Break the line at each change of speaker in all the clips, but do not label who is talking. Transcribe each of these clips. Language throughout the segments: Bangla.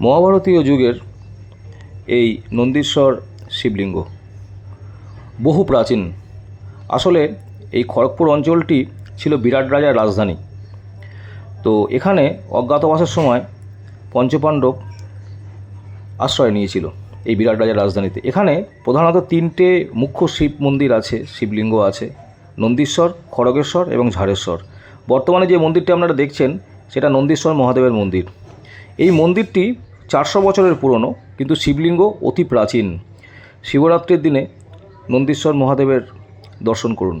মহাভারতীয় যুগের এই নন্দীশ্বর শিবলিঙ্গ। বহু প্রাচীন। আসলে এই খড়গপুর অঞ্চলটি ছিল বিরাট রাজার রাজধানী। তো এখানে অজ্ঞাতবাসের সময় পঞ্চপাণ্ডব আশ্রয় নিয়েছিল এই বিরাট রাজার রাজধানীতে। এখানে প্রধানত তিনটে মুখ্য শিব মন্দির আছে, শিবলিঙ্গ আছে, নন্দীশ্বর, খড়গেশ্বর এবং ঝাড়েশ্বর। বর্তমানে যে মন্দিরটি আপনারা দেখছেন, সেটা নন্দীশ্বর মহাদেবের মন্দির। এই মন্দিরটি চারশো বছরের পুরনো, কিন্তু শিবলিঙ্গ অতি প্রাচীন। শিবরাত্রির দিনে নন্দীশ্বর মহাদেবের দর্শন করুন।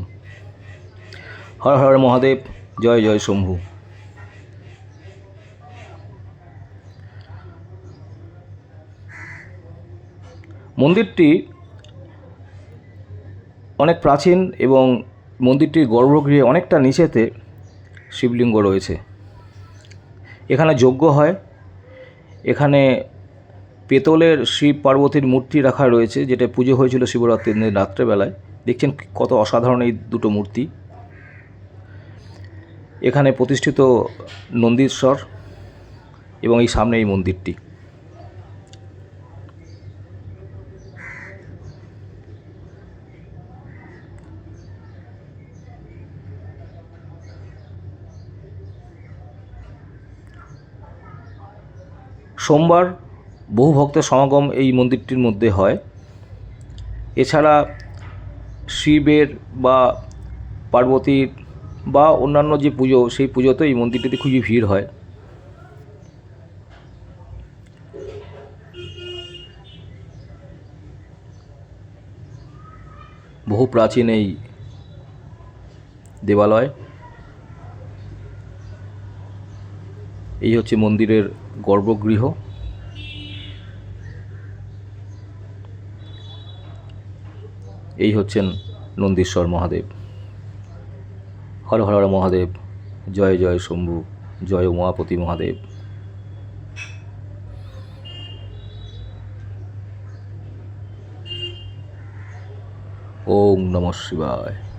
হর হর মহাদেব, জয় জয় শম্ভু। মন্দিরটি অনেক প্রাচীন এবং মন্দিরটির গর্ভগৃহে অনেকটা নিচেতে শিবলিঙ্গ রয়েছে। এখানে যজ্ঞ হয় এখানে পেতলের শিব পার্বতীর মূর্তি রাখা রয়েছে, যেটা পুজো হয়েছিল শিবরাত্রির দিন রাত্রেবেলায়। দেখছেন কত অসাধারণ এই দুটো মূর্তি। এখানে প্রতিষ্ঠিত নন্দীশ্বর এবং এই সামনে এই মন্দিরটি। সোমবার বহু ভক্তের সমাগম এই মন্দিরটির মধ্যে হয়। এছাড়া শিবের বা পার্বতীর বা অন্যান্য যে পুজো, সেই পুজোতে এই মন্দিরটিতে খুবই ভিড় হয়। বহু প্রাচীন এই দেবালয়। এই হচ্ছে মন্দিরের গর্ভগৃহ। এই হচ্ছেন নন্দীশ্বর মহাদেব। হর হর মহাদেব, জয় জয় শম্ভু, জয় উমাপতি মহাদেব। ওম নমঃ শিবায়।